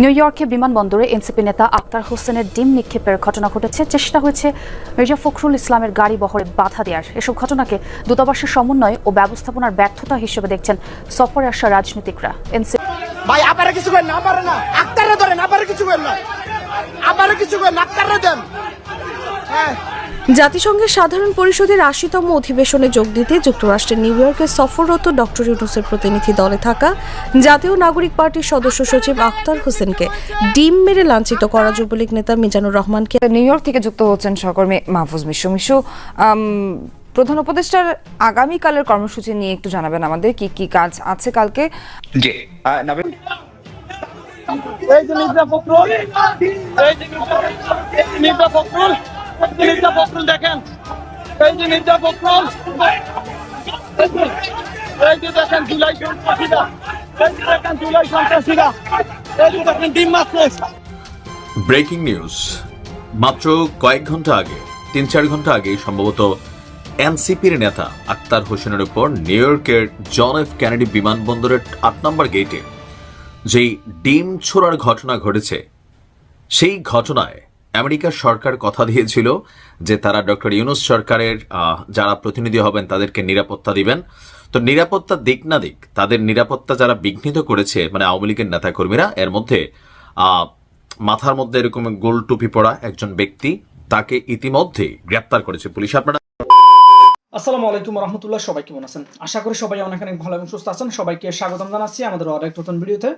New ইয়র্কে বিমানবন্দরে NCP নেতা আক্তার হোসেনের ডিম নিক্ষেপের ঘটনা ঘটেছে। চেষ্টা হয়েছে মির্জা ফখরুল ইসলামের গাড়ি বহরে বাধা দেওয়ার। এসব ঘটনাকে দূতাবাসের সমন্বয় ও ব্যবস্থাপনার ব্যর্থতা হিসেবে দেখছেন সফরে আসা রাজনীতিকরা। এনসিপি কিছু না কিছু না। জাতিসংঘের সাধারণ পরিষদের আশিতম অধিবেশনে যোগ দিতে যুক্তরাষ্ট্রের নিউ ইয়র্কে সফররত ডক্টর ইউনুসের প্রতিনিধি দলে থাকা জাতীয় নাগরিক পার্টির সদস্য সচিব আখতার হোসেনকে ডিম মেরে লাঞ্ছিত করা যুবলীগ নেতা মিজানুর রহমানকে নিউ ইয়র্ক থেকে যুক্ত হচ্ছেন সহকর্মী মাহফুজ মিশু। মিশু প্রধান উপদেষ্টার আগামীকালের কর্মসূচি নিয়ে একটু জানাবেন আমাদের কি কি কাজ আছে কালকে? জি এই যে মির্জা ফখরুল এই যে মির্জা- এই যে মির্জা ফখরুল মির্জা ফখরুল দেখেন। এই যে মির্জা ফখরুল। এই যে- দেখেন জুলাই সন্ত্রাসীরা। এই যে দেখেন জুলাই সন্ত্রাসীরা। এই যে দেখেন ডিম ব্রেকিং নিউজ। মাত্র কয়েক ঘণ্টা আগে, তিন চার ঘণ্টা আগে সম্ভবত এনসিপির নেতা আক্তার হোসেনের উপর নিউ ইয়র্কের জন এফ ক্যানেডি বিমানবন্দরের আট নম্বর গেটে যেই ডিম ছোড়ার ঘটনা ঘটেছে, সেই ঘটনায় আমেরিকার সরকার কথা দিয়েছিল যে তারা ডক্টর ইউনুস সরকারের যারা প্রতিনিধি হবেন তাদেরকে নিরাপত্তা দিবেন। তো নিরাপত্তা দিক না দিক, তাদের নিরাপত্তা যারা বিঘ্নিত করেছে মানে আওয়ামী লীগের নেতাকর্মীরা, এর মধ্যে মাথার মধ্যে এরকম গোল টুপি পরা একজন ব্যক্তি, তাকে ইতিমধ্যেই গ্রেপ্তার করেছে পুলিশ। আপনারা আসসালামু আলাইকুম রহমতুল্লাহ, সবাই কেমন আছেন? আশা করি সবাই অনেক অনেক ভালো এবং সুস্থ আছেন। সবাইকে স্বাগতম জানাচ্ছি আমাদের আরেক নতুন ভিডিওতে।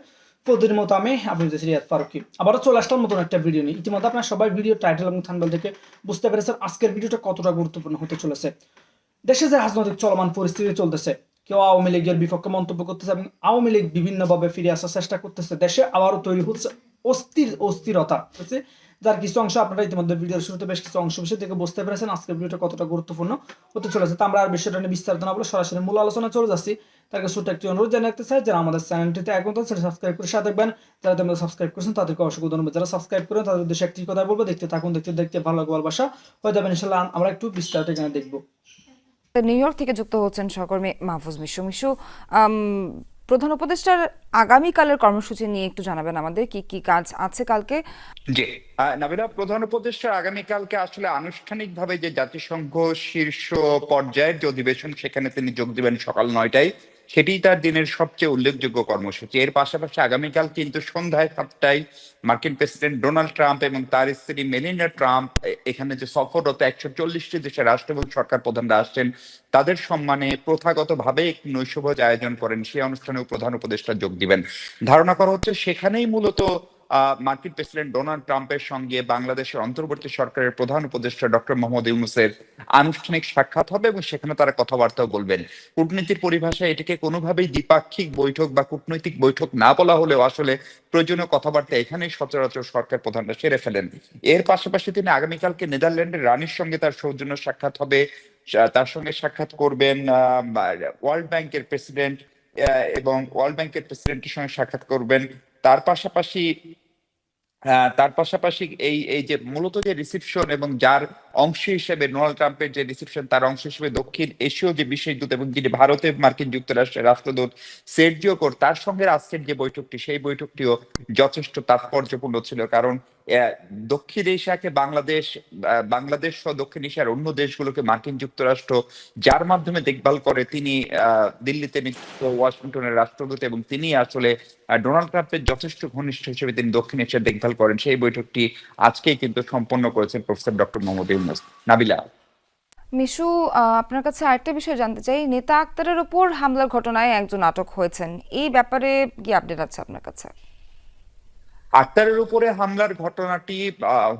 প্রতিদিন মতো আমি আপনি রিয়াদ ফারুকি। আবারও চলে আসলাম নতুন একটা ভিডিও নিয়ে। ইতিমধ্যে আপনার সবাই ভিডিও টাইটেল এবং থানবেল থেকে বুঝতে পেরেছেন আজকের ভিডিওটা কতটা গুরুত্বপূর্ণ হতে চলেছে। দেশে যে রাজনৈতিক চলমান পরিস্থিতি চলতেছে, কেউ আওয়ামী লীগের বিপক্ষে মন্তব্য করতেছে এবং আওয়ামী লীগ বিভিন্নভাবে ফিরে আসার চেষ্টা করতেছে। দেশে আবারও তৈরি হচ্ছে অস্থির অস্থিরতা? যার কিছু অংশ আপনারা ইতিমধ্যে ভিডিওর শুরুতে বেশ কিছু অংশ বিষয় থেকে বুঝতে পেরেছেন, আজকের ভিডিওটা কতটা গুরুত্বপূর্ণ হতে চলেছে। তা আমরা আর বিষয়টা নিয়ে বিস্তারিত না বলে সরাসরি মূল আলোচনা চলে যাচ্ছি। তাকে ছোট্ট একটি অনুরোধ জানিয়ে রাখতে চাই, যারা আমাদের চ্যানেলটিতে এখন তো সাবস্ক্রাইব করে সাথে দেখবেন যারা তোমরা সাবস্ক্রাইব করছেন, তাদেরকে অসংখ্য ধন্যবাদ। যারা সাবস্ক্রাইব করেন, তাদের উদ্দেশ্যে একটি কথা বলব, দেখতে থাকুন, দেখতে দেখতে ভালো লাগবে ভালোবাসা। হয়ে যাবে ইনশাল্লাহ, আমরা একটু বিস্তারিত এখানে দেখব। নিউ ইয়র্ক থেকে যুক্ত হচ্ছেন সহকর্মী মাহফুজ মিশু। মিশু প্রধান উপদেষ্টার আগামীকালের কর্মসূচি নিয়ে একটু জানাবেন আমাদের কি কি কাজ আছে কালকে? জি। নাবিলা প্রধান উপদেষ্টা আগামীকালকে আসলে আনুষ্ঠানিকভাবে যে জাতিসংঘ শীর্ষ পর্যায়ের যে অধিবেশন সেখানে তিনি যোগ দিবেন সকাল নয়টায়। সেটি তার দিনের সবচেয়ে উল্লেখযোগ্য কর্মসূচি। এর পাশাপাশি আগামীকাল কিন্তু সন্ধ্যায় সাতটায় মার্কিন প্রেসিডেন্ট ডোনাল্ড ট্রাম্প এবং তার স্ত্রী মেলিনা ট্রাম্প এখানে যে সফররত একশো চল্লিশটি দেশের রাষ্ট্র এবং সরকার প্রধানরা আসছেন, তাদের সম্মানে প্রথাগতভাবে একটি নৈশভোজ আয়োজন করেন। সেই অনুষ্ঠানেও প্রধান উপদেষ্টা যোগ দিবেন। ধারণা করা হচ্ছে সেখানেই মূলত মার্কিন প্রেসিডেন্ট ডোনাল্ড ট্রাম্পের সঙ্গে বাংলাদেশের অন্তর্বর্তী সরকারের প্রধান উপদেষ্টা ডক্টর মোহাম্মদ ইউনুসের আনুষ্ঠানিক সাক্ষাৎ হবে এবং সেখানে তারা কথাবার্তাও বলবেন। কূটনীতির পরিভাষায় এটাকে কোনোভাবেই দ্বিপাক্ষিক বৈঠক বা কূটনৈতিক বৈঠক না বলা হলেও আসলে প্রয়োজনীয় কথাবার্তা এখানেই সচরাচর সরকার প্রধানরা সেরে ফেলেন। এর পাশাপাশি তিনি আগামীকালকে নেদারল্যান্ডের রানীর সঙ্গে তার সৌজন্য সাক্ষাৎ হবে। তার সঙ্গে সাক্ষাৎ করবেন ওয়ার্ল্ড ব্যাংকের প্রেসিডেন্ট এবং ওয়ার্ল্ড ব্যাংকের প্রেসিডেন্টের সঙ্গে সাক্ষাৎ করবেন। তার পাশাপাশি তার পাশাপাশি এই এই যে মূলত যে রিসিপশন এবং যার অংশ হিসেবে ডোনাল্ড ট্রাম্পের যে রিসিপশন তার অংশ হিসেবে দক্ষিণ এশীয় যে বিশেষ দূত এবং যিনি ভারতে মার্কিন যুক্তরাষ্ট্রের রাষ্ট্রদূত সের্জিও কোর, তার সঙ্গে আজকের যে বৈঠকটি, সেই বৈঠকটিও যথেষ্ট তাৎপর্যপূর্ণ ছিল। কারণ দক্ষিণ এশিয়াকে বাংলাদেশ বাংলাদেশ সহ দক্ষিণ এশিয়ার অন্য দেশগুলোকে মার্কিন যুক্তরাষ্ট্র যার মাধ্যমে দেখভাল করে, তিনি দিল্লিতে নিযুক্ত ওয়াশিংটনের রাষ্ট্রদূত এবং তিনি আসলে ডোনাল্ড ট্রাম্পের যথেষ্ট ঘনিষ্ঠ হিসেবে তিনি দক্ষিণ এশিয়ার দেখভাল করেন। সেই বৈঠকটি আজকেই কিন্তু সম্পন্ন করেছেন প্রফেসর ডক্টর মোহাম্মদ নাবিলা। মিশু আপনার কাছে আরেকটা বিষয় জানতে চাই। নেতা আক্তারের ওপর হামলার ঘটনায় একজন আটক হয়েছেন। এই ব্যাপারে কি আপডেট আছে আপনার কাছে? আক্তারের উপরে হামলার ঘটনাটি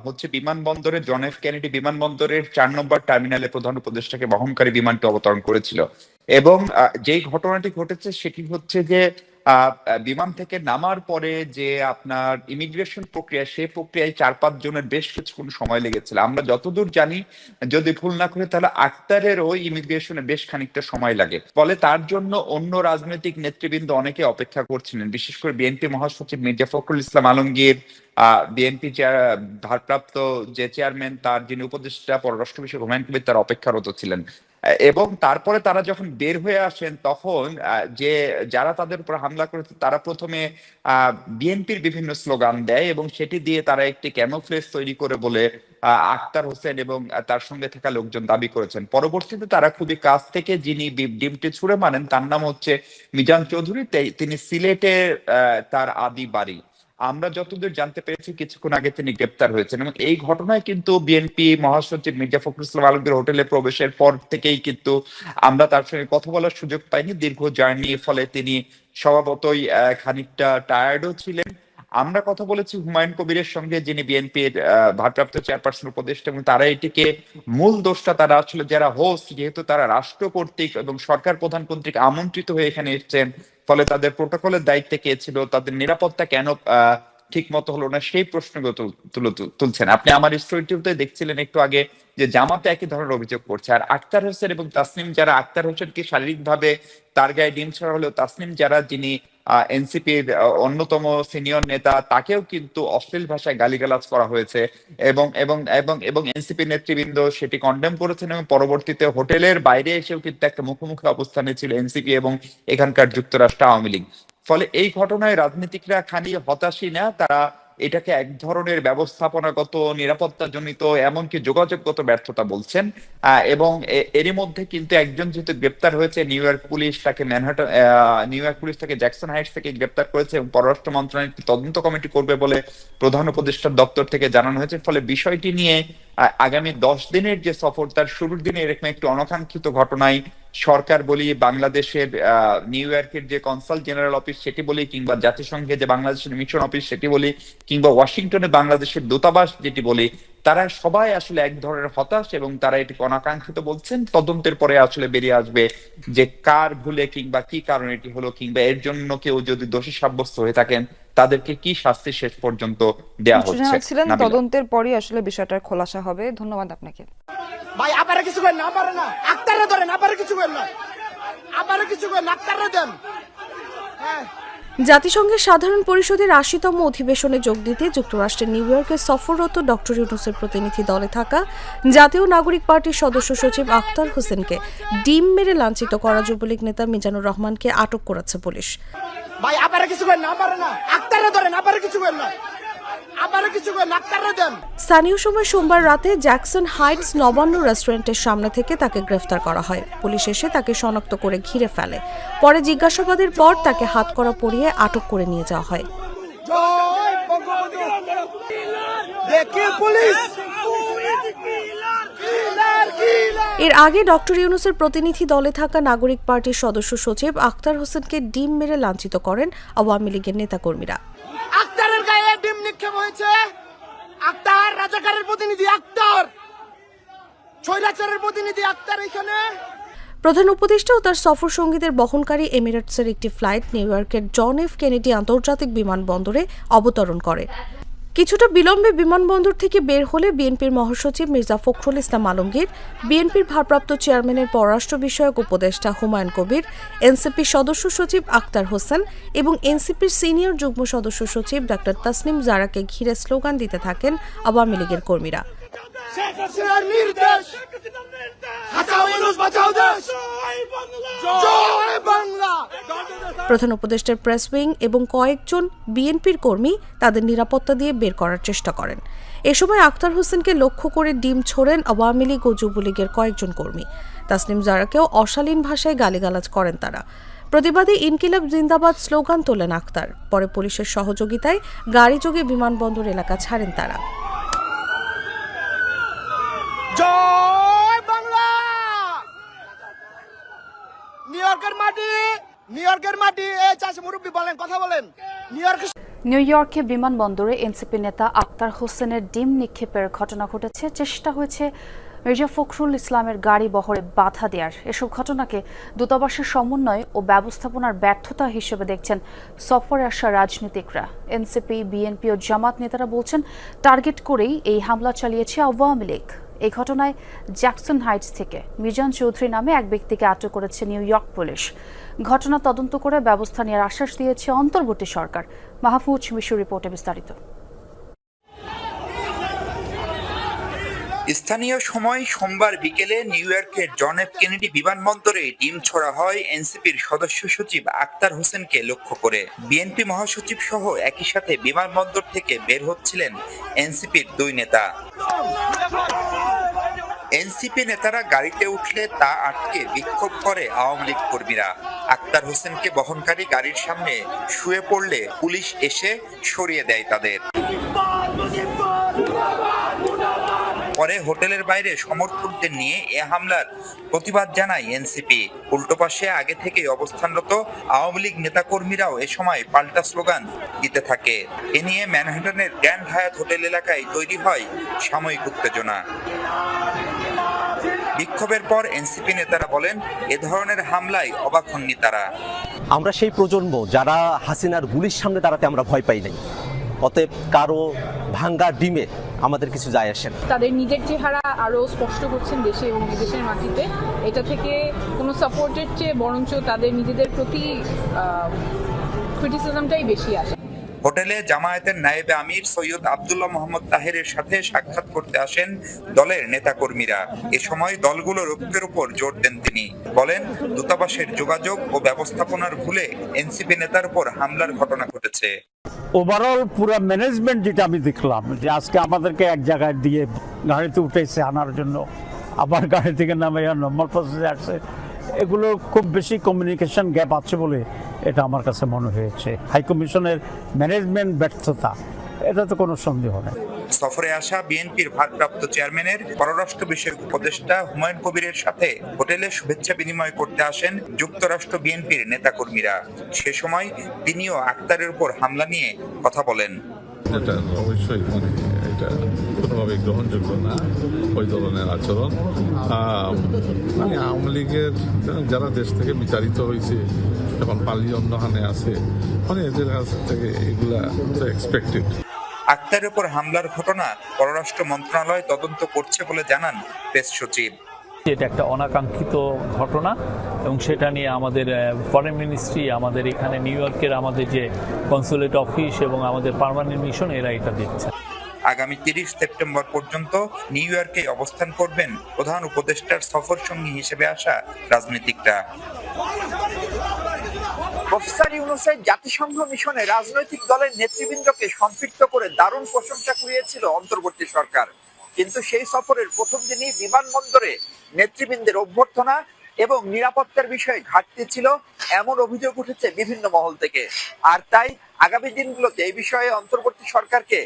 হচ্ছে বিমানবন্দরে জন এফ কেনেডি বিমানবন্দরের চার নম্বর টার্মিনালে প্রধান উপদেষ্টাকে বহনকারী বিমানটি অবতরণ করেছিল। এবং যেই ঘটনাটি ঘটেছে সেটি হচ্ছে যে বিমান থেকে নামার পরে যে আপনার ইমিগ্রেশন প্রক্রিয়া সেই প্রক্রিয়ায় চার, পাঁচ জনের বেশ কিছুক্ষণ সময় লেগেছিল। আমরা যতদূর জানি, যদি ভুল না করে, তাহলে আক্তারেরও ইমিগ্রেশনে বেশ খানিকটা সময় লাগে। ফলে তার জন্য অন্য রাজনৈতিক নেতৃবৃন্দ অনেকে অপেক্ষা করছিলেন। বিশেষ করে বিএনপি মহাসচিব মির্জা ফখরুল ইসলাম আলমগীর বিএনপি ভারপ্রাপ্ত যে চেয়ারম্যান তার যিনি উপদেষ্টা, পররাষ্ট্র বিষয়ক হুমায়ুন কবির, তার অপেক্ষারত ছিলেন। এবং তারপরে তারা যখন বের হয়ে আসেন তখন যে যারা তাদের উপর হামলা করেছে, তারা প্রথমে বিএনপির বিভিন্ন স্লোগান দেয় এবং সেটি দিয়ে তারা একটি ক্যামোফ্লেজ তৈরি করে বলে আক্তার হোসেন এবং তার সঙ্গে থাকা লোকজন দাবি করেছেন। পরবর্তীতে তারা খুবই কাছ থেকে যিনি ডিমটি ছুড়ে মারেন, তার নাম হচ্ছে মিজান চৌধুরী তিনি সিলেটে তার আদি বাড়ি। আমরা যতদূর জানতে পেরেছি, কিছুক্ষণ আগে তিনি গ্রেপ্তার হয়েছেন এবং এই ঘটনায় কিন্তু বিএনপি মহাসচিব মির্জা ফখরুল ইসলাম আলমগীর হোটেলে প্রবেশের পর থেকেই কিন্তু আমরা তার সঙ্গে কথা বলার সুযোগ পাইনি। দীর্ঘ জার্নি, ফলে তিনি স্বভাবতই খানিকটা টায়ার্ডও ছিলেন। আমরা কথা বলেছি হুমায়ুন কবিরের সঙ্গে যিনি বিএনপির ভারপ্রাপ্ত চেয়ারপারসন উপদেষ্টা এবং তারা এটিকে মূল দোষটা তারা আসলে যারা হোস্ট যেহেতু তারা রাষ্ট্র কর্তৃক এবং সরকার প্রধান কর্তৃক আমন্ত্রিত হয়ে এখানে এসছেন ফলে তাদের প্রোটোকলের দায়িত্বে কে ছিল তাদের নিরাপত্তা কেন আহ, ঠিক মতো হলো না, সেই প্রশ্নগুলো তুলে তুলছেন। আপনি আমার স্টোরিটিতে দেখছিলেন একটু আগে যে জামাতে একই ধরনের অভিযোগ করছে। আর আক্তার হোসেন এবং তাসনিম যারা, আক্তার হোসেনকে শারীরিকভাবে তার গায়ে ডিম ছড়া হলেও তাসনিম যারা, যিনি এনসিপির অন্যতম সিনিয়র নেতা, তাকেও কিন্তু অশ্লীল ভাষায় গালিগালাজ করা হয়েছে। এবং এবং এবং এবং এনসিপি নেতৃবৃন্দ সেটি কন্ডেম করেছেন এবং পরবর্তীতে হোটেলের বাইরে এসেও কিন্তু একটা মুখোমুখি অবস্থানে ছিল এনসিপি এবং এখানকার যুক্তরাষ্ট্র আওয়ামী লীগ। ফলে এই ঘটনায় রাজনীতিকরা খালি হতাশই না, তারা এটাকে এক ধরনের ব্যবস্থাপনাগত, নিরাপত্তাজনিত, এমনকি যোগাযোগগত ব্যর্থতা বলছেন। এবং এরই মধ্যে কিন্তু একজন যেহেতু গ্রেপ্তার হয়েছে, নিউ ইয়র্ক পুলিশ তাকে ম্যানহাটন নিউ ইয়র্ক পুলিশ তাকে জ্যাকসন হাইটস থেকে গ্রেপ্তার করেছে এবং পররাষ্ট্র মন্ত্রণালয় একটি তদন্ত কমিটি করবে বলে প্রধান উপদেষ্টার দপ্তর থেকে জানানো হয়েছে। ফলে বিষয়টি নিয়ে আগামী দশ দিনের যে সফর, তার শুরুর দিনে এরকম একটি অনাকাঙ্ক্ষিত ঘটনায় সরকার বলি, বাংলাদেশের নিউ ইয়র্কের যে কনসাল জেনারেল অফিস সেটি বলি, কিংবা জাতিসংঘে যে বাংলাদেশের মিশন অফিস সেটি বলি, কিংবা ওয়াশিংটনে বাংলাদেশের দূতাবাস যেটি বলি তারা সবাই আসলে এক ধরনের হতাশ এবং তারা এটি অনাকাঙ্ক্ষিত বলছেন। তদন্তের পরে আসলে বেরিয়ে আসবে যে কার ভুলে কিংবা কি কারণে এটি হলো কিংবা এর জন্য কেউ যদি দোষী সাব্যস্ত হয়ে থাকেন তাদেরকে কি শাস্তি শেষ পর্যন্ত দেয়া হচ্ছে? নাবিলা। তদন্তের পরই আসলে বিষয়টার খোলাসা হবে। ধন্যবাদ আপনাকে। ভাই আবারে কিছু করেন না আবারে না। আক্তারে ধরেন আবারে কিছু করেন না। আবারে কিছু করেন না, আক্তারে দেন। হ্যাঁ। জাতিসংঘের সাধারণ পরিষদের আশিতম অধিবেশনে যোগ দিতে যুক্তরাষ্ট্রের নিউ ইয়র্কে সফররত ডক্টর ইউনুসের প্রতিনিধি দলে থাকা জাতীয় নাগরিক পার্টির সদস্য সচিব আখতার হোসেনকে ডিম মেরে লাঞ্ছিত করা যুবলীগ নেতা মিজানুর রহমানকে আটক করেছে পুলিশ। ভাই, আপনারা কিছু করেন না, আপনারা না। ধরেন, আপনারা কিছু করেন না। স্থানীয় সময় সোমবার রাতে জ্যাকসন হাইটস নবান্ন রেস্টুরেন্টের সামনে থেকে তাকে গ্রেফতার করা হয়। পুলিশ এসে তাকে শনাক্ত করে ঘিরে ফেলে। পরে জিজ্ঞাসাবাদের পর তাকে হাতকড়া পরিয়ে আটক করে নিয়ে যাওয়া হয়। এর আগে ডক্টর ইউনুসের প্রতিনিধি দলে থাকা নাগরিক পার্টির সদস্য সচিব আখতার হোসেনকে ডিম মেরে লাঞ্ছিত করেন আওয়ামী লীগের নেতাকর্মীরা। আক্তারের গায়ে ডিম নিক্ষেপ হয়েছে। আক্তার, রাজাকারের প্রতিনিধি আক্তার। ছৈরাচারের প্রতিনিধি আক্তার এখানে। প্রধান উপদেষ্টা ও তার সফর সঙ্গীদের বহনকারী এমিরেটসের একটি ফ্লাইট নিউ ইয়র্কের জন এফ কেনেডি আন্তর্জাতিক বিমানবন্দরে অবতরণ করে। কিছুটা বিলম্বে বিমানবন্দর থেকে বের হলে বিএনপির মহাসচিব মির্জা ফখরুল ইসলাম আলমগীর, বিএনপির ভারপ্রাপ্ত চেয়ারম্যানের পররাষ্ট্র বিষয়ক উপদেষ্টা হুমায়ুন কবির, এনসিপির সদস্য সচিব আক্তার হোসেন এবং এনসিপির সিনিয়র যুগ্ম সদস্য সচিব ডাক্তার তাসনিম জারাকে ঘিরে স্লোগান দিতে থাকেন আওয়ামী লীগের কর্মীরা। প্রধান উপদেষ্টার প্রেস উইং এবং কয়েকজন বিএনপির কর্মী তাদের নিরাপত্তা দিয়ে বের করার চেষ্টা করেন। এ সময় আখতার হোসেনকে লক্ষ্য করে ডিম ছোড়েন আওয়ামী লীগ ও যুবলীগের কয়েকজন কর্মী। তাসনিম জারাকেও অশালীন ভাষায় গালিগালাজ করেন তারা। প্রতিবাদী ইনকিলাব জিন্দাবাদ স্লোগান তোলেন আখতার। পরে পুলিশের সহযোগিতায় গাড়ি যোগে বিমানবন্দর এলাকা ছাড়েন তারা। জয় বাংলা! নিউ ইয়র্কের মাটি, নিউ ইয়র্কের মাটি। এই চাষি মুরব্বী বলেন, কথা বলেন। নিউ ইয়র্কের নিউ ইয়র্কে বিমানবন্দরে এনসিপি নেতা আক্তার হোসেনের ডিম নিক্ষেপের ঘটনা ঘটেছে। চেষ্টা হয়েছে মির্জা ফখরুল ইসলামের গাড়ি বহরে বাধা দেওয়ার এসব ঘটনাকে দূতাবাসের সমন্বয় ও ব্যবস্থাপনার ব্যর্থতা হিসেবে দেখছেন সফরে আসা রাজনীতিকরা। এনসিপি, বিএনপি ও জামাত নেতারা বলছেন, টার্গেট করেই এই হামলা চালিয়েছে আওয়ামী লীগ। এই ঘটনায় জ্যাকসন হাইটস থেকে মিজান চৌধুরী নামে এক ব্যক্তিকে আটক করেছে নিউ ইয়র্ক পুলিশ। ঘটনা তদন্ত করে ব্যবস্থা নেওয়ার আশ্বাস দিয়েছে অন্তর্বর্তী সরকার। মাহফুজ মিশু রিপোর্টে বিস্তারিত। স্থানীয় সময় সোমবার বিকেলে নিউ ইয়র্কের জন এফ কেনেডি বিমানবন্দরে ডিম ছোড়া হয় এনসিপির সদস্য সচিব আক্তার হোসেনকে লক্ষ্য করে। বিএনপি মহাসচিব সহ একই সাথে বিমানবন্দর থেকে বের হচ্ছিলেন এনসিপির দুই নেতা। এনসিপি নেতারা গাড়িতে উঠলে তা আটকে বিক্ষোভ করে আওয়ামী লীগ কর্মীরা। আক্তার হোসেনকে বহনকারী গাড়ির সামনে শুয়ে পড়লে পুলিশ এসে সরিয়ে দেয় তাদের। পরে হোটেলের বাইরে সমর্থকদের নিয়ে এ হামলার প্রতিবাদ জানায় এনসিপি। উল্টো পাশে আগে থেকে অবস্থানরত আওয়ামী লীগ নেতাকর্মীরাও এ সময় পাল্টা স্লোগান দিতে থাকে। এ নিয়ে ম্যানহাটনের গ্র্যান্ড হায়াত হোটেল এলাকায় তৈরি হয় সাময়িক উত্তেজনা। বিক্ষোভের পর এনসিপি নেতারা বলেন, এ ধরনের হামলায় অবাক হননি তারা। আমরা সেই প্রজন্ম যারা হাসিনার গুলির সামনে দাঁড়াতে আমরা ভয় পাই নাই। অতএব কারও ভাঙ্গা ডিমে আমাদের কিছু যায় আসে না। তাদের নিজের চেহারা আরও স্পষ্ট করছেন দেশে এবং বিদেশের মাটিতে। এটা থেকে কোনো সাপোর্টের চেয়ে বরঞ্চ তাদের নিজেদের প্রতি ক্রিটিসিজমটাই বেশি আসে। হোটেলে জামায়াতের নায়েবে আমির সৈয়দ আব্দুল্লাহ মোহাম্মদ তাহেরের সাথে সাক্ষাৎ করতে আসেন দলের নেতাকর্মীরা। এ সময় দলগুলোর ঐক্যের উপর জোর দেন তিনি। বলেন, দূতাবাসের যোগাযোগ ও ব্যবস্থাপনার ভুলে এনসিপি নেতার উপর হামলার ঘটনা ঘটেছে। ওভারঅল পুরো ম্যানেজমেন্ট যেটা আমি দেখলাম, যে আজকে আমাদেরকে এক জায়গায় দিয়ে গাড়িতে উঠেছে আনার জন্য, আবার গাড়ি থেকে নামে নম্বর প্রসেসে আসছে, এগুলো খুব বেশি কমিউনিকেশন গ্যাপ আছে বলে এটা আমার কাছে মনে হয়েছে। হাইকমিশনের ম্যানেজমেন্ট ব্যর্থতা এটা তো কোনো সন্দেহ নেই। সফরে আসা বিএনপির ভারপ্রাপ্ত চেয়ারম্যানের পররাষ্ট্র বিষয়ক উপদেষ্টা হুমায়ুন কবিরের সাথে হোটেলে শুভেচ্ছা বিনিময় করতে আসেন যুক্তরাষ্ট্র বিএনপির নেতাকর্মীরা। সে সময় তিনিও আক্তারের উপর হামলা নিয়ে কথা বলেন। এটা অবশ্যই মানে এটা কোনোভাবে গ্রহণযোগ্য না। ওই ধরনের আচরণ। মানে আওয়ামী লীগের যারা দেশ থেকে বিচারিত হয়েছে এখন পালিয়ে অন্যহানে আছে মানে এদের কাছ থেকে এগুলা এক্সপেক্টেড আক্তারের উপর হামলার ঘটনা পররাষ্ট্র মন্ত্রণালয় তদন্ত করছে বলে জানান প্রেস সচিব। এটা একটা অনাকাঙ্ক্ষিত ঘটনা এবং সেটা নিয়ে আমাদের ফরেন মিনিস্ট্রি আমাদের এখানে নিউ ইয়র্কের আমাদের যে কনসুলেট অফিস এবং আমাদের পার্মানেন্ট মিশন এরা এটা দেখছে। আগামী তিরিশ সেপ্টেম্বর পর্যন্ত নিউ ইয়র্কে অবস্থান করবেন প্রধান উপদেষ্টার সফর সঙ্গী হিসেবে আসা রাজনীতিকরা। প্রফেসর ইউনুসের জাতিসংঘ মিশনে রাজনৈতিক দলের নেতৃবৃন্দকে সম্পৃক্ত করে দারুণ প্রশংসা কুড়িয়েছিল অন্তর্বর্তী সরকার। কিন্তু সেই সফরের প্রথম দিনই বিমানবন্দরে নেতৃবৃন্দের অভ্যর্থনা এবং নিরাপত্তার বিষয়ে ঘাটতি ছিল, এমন অভিযোগ উঠেছে বিভিন্ন মহল থেকে। আর তাই আগামী দিনগুলোতে এই বিষয়ে অন্তর্বর্তী সরকারকে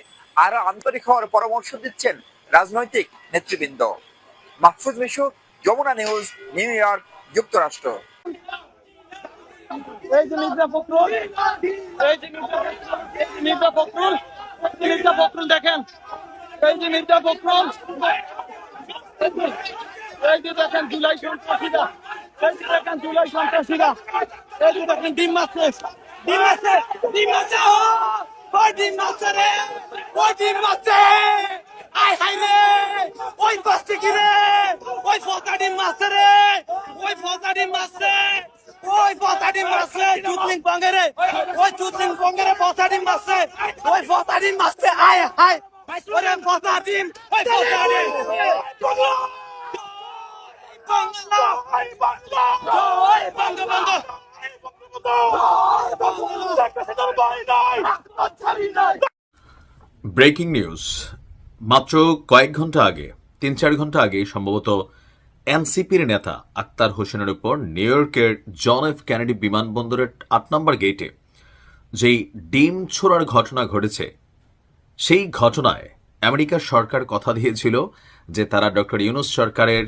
আরও আন্তরিক হওয়ার পরামর্শ দিচ্ছেন রাজনৈতিক নেতৃবৃন্দ। Mahfuz Mishu, Jamuna news, New York, যুক্তরাষ্ট্র। দেখেন, এই যে মির্জা ফখরুল, এই যে দেখেন জুলাই সন্ত্রাসীরা, এই যে দেখেন জুলাই সন্ত্রাসীরা, এই যে দেখেন ডিম মারছে ডিম মারছে ডিম ও ডিম মারছে রে? ওই ডিম মারছে আয় হাই রে ওই বাচ্চা কি রে ওই ফোকা ডিম মারছে রে ওই ডিম মারছে ওই পতাডি মারছে চুতলিং পঙ্গেরে ওই চুতলিং পঙ্গেরে পতাডি মারছে ওই পতাডি মারছে আয় হায় ওরে পতাডি ওই পতাডি বাংলা ওই বাংলা ওই বাংলা বাংলা ব্রেকিং নিউজ। মাত্র কয়েক ঘণ্টা আগে, তিন চার ঘণ্টা আগে সম্ভবত এনসিপির নেতা আক্তার হোসেনের উপর নিউ ইয়র্কের জন এফ ক্যানেডি বিমানবন্দরের আট নম্বর গেটে যেই ডিম ছোড়ার ঘটনা ঘটেছে, সেই ঘটনায় আমেরিকার সরকার কথা দিয়েছিল যে তারা ডক্টর ইউনুস সরকারের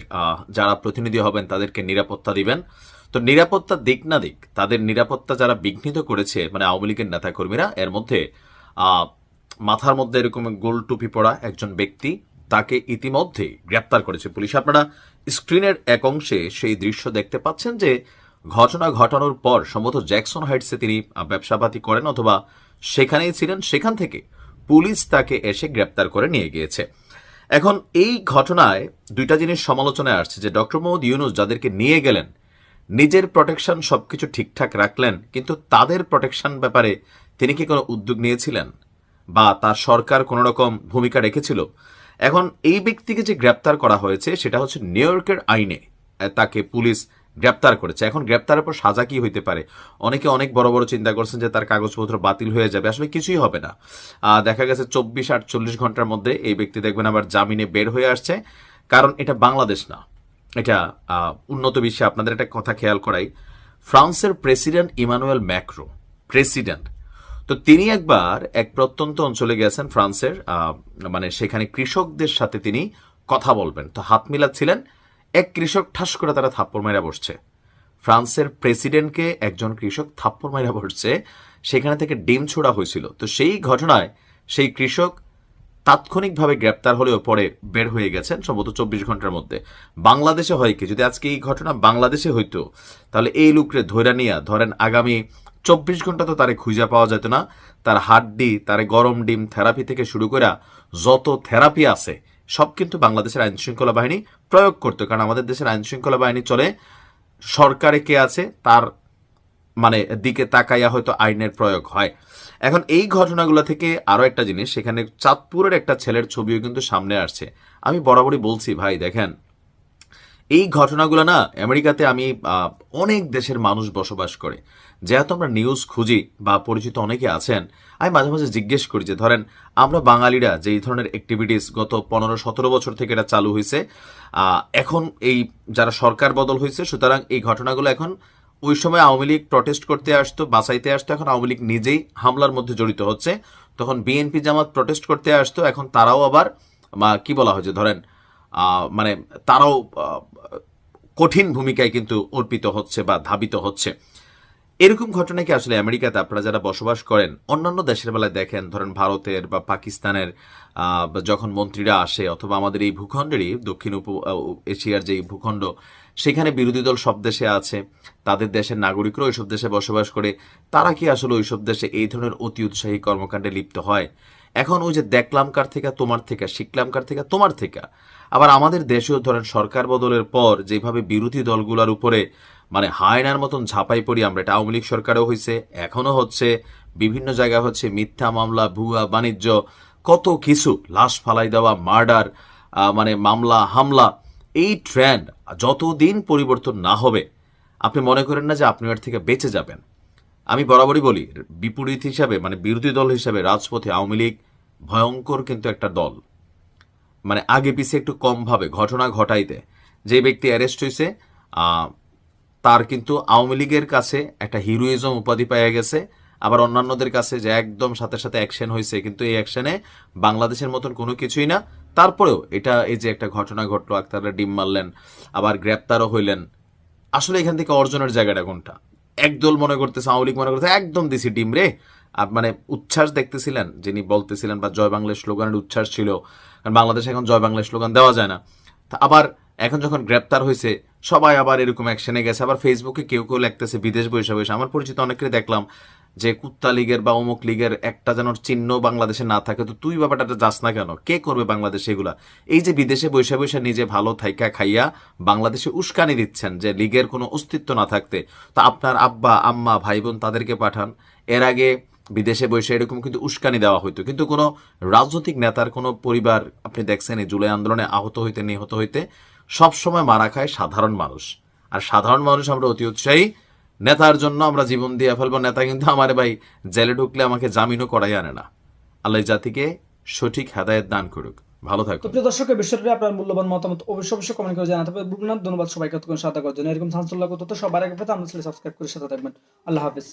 যারা প্রতিনিধি হবেন তাদেরকে নিরাপত্তা দিবেন। তো নিরাপত্তা দিক না দিক, তাদের নিরাপত্তা যারা বিঘ্নিত করেছে মানে আওয়ামী লীগের নেতাকর্মীরা, এর মধ্যে মাথার মধ্যে এরকম গোল টুপি পরা একজন ব্যক্তি তাকে ইতিমধ্যেই গ্রেপ্তার করেছে পুলিশ। আপনারা স্ক্রিনের এক অংশে সেই দৃশ্য দেখতে পাচ্ছেন যে ঘটনা ঘটানোর পর সম্ভবত জ্যাকসন হাইটসে তিনি ব্যবসাপাতি করেন অথবা সেখানেই ছিলেন, সেখান থেকে পুলিশ তাকে এসে গ্রেপ্তার করে নিয়ে গিয়েছে। এখন এই ঘটনায় দুইটা জিনিস সমালোচনায় আসছে যে ডক্টর মোহাম্মদ ইউনুস যাদেরকে নিয়ে গেলেন, নিজের প্রোটেকশন সবকিছু ঠিকঠাক রাখলেন, কিন্তু তাদের প্রোটেকশন ব্যাপারে তিনি কি কোনো উদ্যোগ নিয়েছিলেন? বা তার সরকার কোনো রকম ভূমিকা রেখেছিল। এখন এই ব্যক্তিকে যে গ্রেপ্তার করা হয়েছে, সেটা হচ্ছে নিউ আইনে। তাকে পুলিশ গ্রেপ্তার করেছে। এখন গ্রেপ্তারের পর সাজা কি হইতে পারে? অনেকে অনেক বড় বড় চিন্তা করছেন যে তার কাগজপত্র বাতিল হয়ে যাবে। আসলে কিছুই হবে না। দেখা গেছে চব্বিশ আটচল্লিশ ঘণ্টার মধ্যে এই ব্যক্তি দেখবেন আবার জামিনে বের হয়ে আসছে। কারণ এটা বাংলাদেশ না। এটা উন্নত বিশ্বে আপনাদের একটা কথা খেয়াল করাই। ফ্রান্সের প্রেসিডেন্ট ইমানুয়েল ম্যাক্রো, প্রেসিডেন্ট তো তিনি একবার এক প্রত্যন্ত অঞ্চলে গেছেন ফ্রান্সের মানে সেখানে কৃষকদের সাথে তিনি কথা বলবেন। তো হাত মিলাচ্ছিলেন, এক কৃষক ঠাস করে তারা থাপ্পড় মেরা বসছে। ফ্রান্সের প্রেসিডেন্টকে একজন কৃষক থাপ্পড় মেরা বসছে, সেখানে থেকে ডিম ছোড়া হয়েছিল। তো সেই ঘটনায় সেই কৃষক তাৎক্ষণিকভাবে গ্রেপ্তার হলেও পরে বের হয়ে গেছেন, সম্ভবত চব্বিশ ঘণ্টার মধ্যে। বাংলাদেশে হয় কি, যদি আজকে এই ঘটনা বাংলাদেশে হইতো, তাহলে এই লুকরে ধৈরা নিয়া ধরেন আগামী চব্বিশ ঘণ্টা তো তারে খুঁজে পাওয়া যেত না। তার হাড্ডি, তারে গরম ডিম, থেরাপি থেকে শুরু করে যত থেরাপি আছে, সব কিন্তু বাংলাদেশের আইন শৃঙ্খলা বাহিনী প্রয়োগ করতো। কারণ আমাদের দেশের আইন শৃঙ্খলা বাহিনী চলে, সরকারে কে আছে, তার মানে দিকে তাকাইয়া হয়তো আইনের প্রয়োগ হয়। এখন এই ঘটনাগুলো থেকে আরও একটা জিনিস, সেখানে চাঁদপুরের একটা ছেলের ছবিও কিন্তু সামনে আসছে। আমি বরাবরই বলছি, ভাই, দেখেন এই ঘটনাগুলো না আমেরিকাতে আমি অনেক দেশের মানুষ বসবাস করে। যেহেতু আমরা নিউজ খুঁজি বা পরিচিত অনেকে আছেন, আমি মাঝে মাঝে জিজ্ঞেস করি যে, ধরেন আমরা বাঙালিরা যে এই ধরনের অ্যাক্টিভিটিস গত পনেরো, সতেরো বছর থেকে এটা চালু হয়েছে এখন এই যারা সরকার বদল হয়েছে, সুতরাং এই ঘটনাগুলো এখন ওই সময় আওয়ামী লীগ প্রটেস্ট করতে আসতো, বাঁচাইতে আসতো, এখন আওয়ামী লীগ নিজেই হামলার মধ্যে জড়িত হচ্ছে। তখন বিএনপি জামাত প্রটেস্ট করতে আসতো, এখন তারাও আবার কি বলা হয় যে, ধরেন মানে তারাও কঠিন ভূমিকায় কিন্তু অর্পিত হচ্ছে বা ধাবিত হচ্ছে। এরকম ঘটনা কি আসলে আমেরিকাতে আপনারা যারা বসবাস করেন, অন্যান্য দেশের বেলায় দেখেন, ধরেন ভারতের বা পাকিস্তানের যখন মন্ত্রীরা আসে অথবা আমাদের এই ভূখণ্ডেরই দক্ষিণ উপ এশিয়ার যে ভূখণ্ড, সেখানে বিরোধী দল সব দেশে আছে, তাদের দেশের নাগরিকরা ওইসব দেশে বসবাস করে, তারা কি আসলে ওইসব দেশে এই ধরনের অতি উৎসাহী কর্মকাণ্ডে লিপ্ত হয়? এখন ওই যে দেখলাম কার থেকে, তোমার থেকে, শিখলাম কার থেকে, তোমার থেকে। আবার আমাদের দেশেও ধরেন সরকার বদলের পর যেভাবে বিরোধী দলগুলোর উপরে মানে হায়নার মতন ঝাঁপাই পড়ি আমরা, এটা আওয়ামী লীগ সরকারও হয়েছে এখনও হচ্ছে, বিভিন্ন জায়গায় হচ্ছে মিথ্যা মামলা, ভুয়া বাণিজ্য, কত কিছু, লাশ ফালাই দেওয়া, মার্ডার মানে মামলা, হামলা, এই ট্রেন্ড যতদিন পরিবর্তন না হবে, আপনি মনে করেন না যে আপনি এর থেকে বেঁচে যাবেন। আমি বরাবরই বলি, বিপরীত হিসাবে মানে বিরোধী দল হিসাবে রাজপথে আওয়ামী লীগ ভয়ঙ্কর কিন্তু একটা দল। মানে আগে পিছিয়ে একটু কম ভাবে, ঘটনা ঘটাইতে যে ব্যক্তি অ্যারেস্ট হয়েছে তার কিন্তু আওয়ামী লীগের কাছে একটা হিরোইজম উপাধি পেয়ে গেছে। আবার অন্যান্যদের কাছে যে একদম সাথে সাথে অ্যাকশন হয়েছে কিন্তু এই অ্যাকশনে বাংলাদেশের মতন কোনো কিছুই না। তারপরেও এটা, এই যে একটা ঘটনা ঘটলো, আক্তাররা ডিম মারলেন, আবার গ্রেপ্তারও হইলেন। আসলে এখান থেকে অর্জনের জায়গাটা কোনটা? একদল মনে করতেছে, আওয়ামী লীগ মনে করতেছে, একদম দিছি ডিম রে। আর মানে উচ্ছ্বাস দেখতেছিলেন, যিনি বলতেছিলেন বা জয় বাংলা স্লোগানের উচ্ছ্বাস ছিল, কারণ বাংলাদেশে এখন জয় বাংলা স্লোগান দেওয়া যায় না। তা আবার এখন যখন গ্রেপ্তার হয়েছে, সবাই আবার এরকম অ্যাকশনে গেছে। আবার ফেসবুকে কেউ কেউ লিখতেছে, বিদেশ বৈশা বৈশা আমার পরিচিত অনেকে দেখলাম যে কুত্তা লীগের বা অমুক লীগের একটা যেন চিহ্ন বাংলাদেশে না থাকে, তো তুই ব্যাপারটা যাস না কেন? কে করবে বাংলাদেশে এগুলা? এই যে বিদেশে বৈশা বৈশা নিজে ভালো থাইকা খাইয়া বাংলাদেশে উস্কানি দিচ্ছেন যে লীগের কোনো অস্তিত্ব না থাকতে, তো আপনার আব্বা, আম্মা ভাই বোন তাদেরকে পাঠান। এর আগে বিদেশে বসে এরকম কিন্তু উস্কানি দেওয়া হইতো। কিন্তু কোনো রাজনৈতিক নেতার কোনো পরিবার, আপনি দেখছেন এই জুলাই আন্দোলনে আহত হইতে, নিহত হইতে সবসময় মারা খায় সাধারণ মানুষ। আর সাধারণ মানুষ আমরা অতি উৎসাহী নেতার জন্য আমরা জীবন দিয়ে ফেলব। নেতা কিন্তু আমার ভাই জেলে ঢুকলে আমাকে জামিনও করাই আনে না। আল্লাহ জাতিকে সঠিক হেদায়ত দান করুক। ভালো থাকুন। প্রিয় দর্শক বিষয়টি আপনার মূল্যবান মতামত অবশ্যই অবশ্যই কমেন্ট করে জানাতে হবে। ধন্যবাদ সবাইকে এতক্ষণ সাথে করার জন্য। এরকম সাহসুল্লাহ তো সবার আগে পেতে আমাদের সাবস্ক্রাইব করে সাথে থাকবেন। আল্লাহ হাফিজ।